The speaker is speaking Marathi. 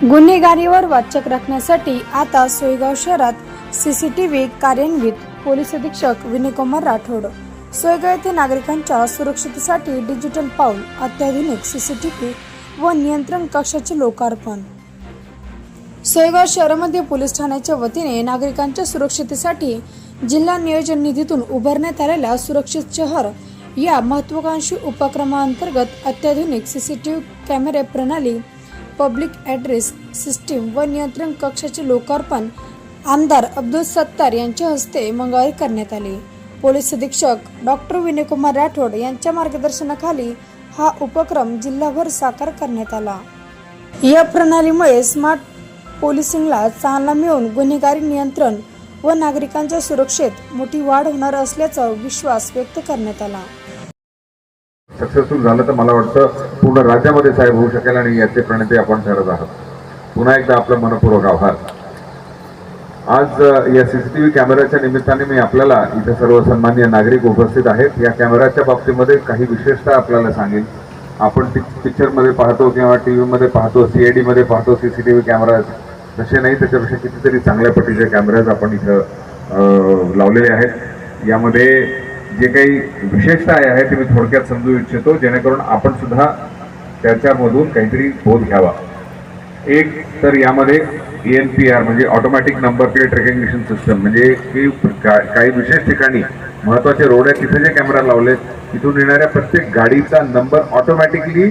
गुन्हेगारीवर वाचक राखण्यासाठी आता सोयगाव शहरात सीसीटीव्ही कार्यान्वित पोलीस अधीक्षक विनयकुमार राठोड. सोयगाव येथे नागरिकांच्या सुरक्षितेसाठी डिजिटल पाऊल अत्याधुनिक सीसीटीव्ही व नियंत्रण कक्षाचे लोकार्पण. सोयगाव शहरामध्ये पोलीस ठाण्याच्या वतीने नागरिकांच्या सुरक्षितेसाठी जिल्हा नियोजन निधीतून उभारण्यात आलेल्या सुरक्षित शहर या महत्वाकांक्षी उपक्रमाअंतर्गत अत्याधुनिक सीसीटीव्ही कॅमेरे प्रणाली पब्लिक ॲड्रेस सिस्टीम व नियंत्रण कक्षाचे लोकार्पण आमदार अब्दुल सत्तार यांच्या हस्ते मंगळवारी करण्यात आले. पोलीस अधीक्षक डॉक्टर विनयकुमार राठोड यांच्या मार्गदर्शनाखाली हा उपक्रम जिल्हाभर साकार करण्यात आला. या प्रणालीमुळे स्मार्ट पोलिसिंगला चालना मिळून गुन्हेगारी नियंत्रण व नागरिकांच्या सुरक्षेत मोठी वाढ होणार असल्याचा विश्वास व्यक्त करण्यात आला. सक्सेसफुल झालं तर मला वाटतं पूर्ण राज्यामध्ये साहेब होऊ शकेल आणि याचे प्रणेते आपण ठरत आहोत. पुन्हा एकदा आपलं मनपूर्वक आभार. आज या सी सी टी व्ही कॅमेऱ्याच्या निमित्ताने मी आपल्याला इथे सर्व सन्मान्य नागरिक उपस्थित आहेत. या कॅमेऱ्याच्या बाबतीमध्ये काही विशेषता आपल्याला सांगेन आपण पिक्चरमध्ये पाहतो किंवा टी व्हीमध्ये पाहतो सी आय डीमध्ये पाहतो C C T V camera तसे नाही. त्याच्यापेक्षा कितीतरी चांगल्या पटीचे कॅमेराज आपण इथं लावलेले आहेत. यामध्ये जे काही विशेषता आहे ते मी थोडक्यात समजू इच्छितो. जेणेकरून आपण सुद्धा त्याच्यामधून काहीतरी बोध घ्यावा. एक तर यामध्ये एन पी आर म्हणजे automatic number plate recognition system म्हणजे की काही विशेष ठिकाणी महत्त्वाचे रोड आहेत तिथे जे कॅमेरा लावले तिथून येणाऱ्या प्रत्येक गाडीचा नंबर ऑटोमॅटिकली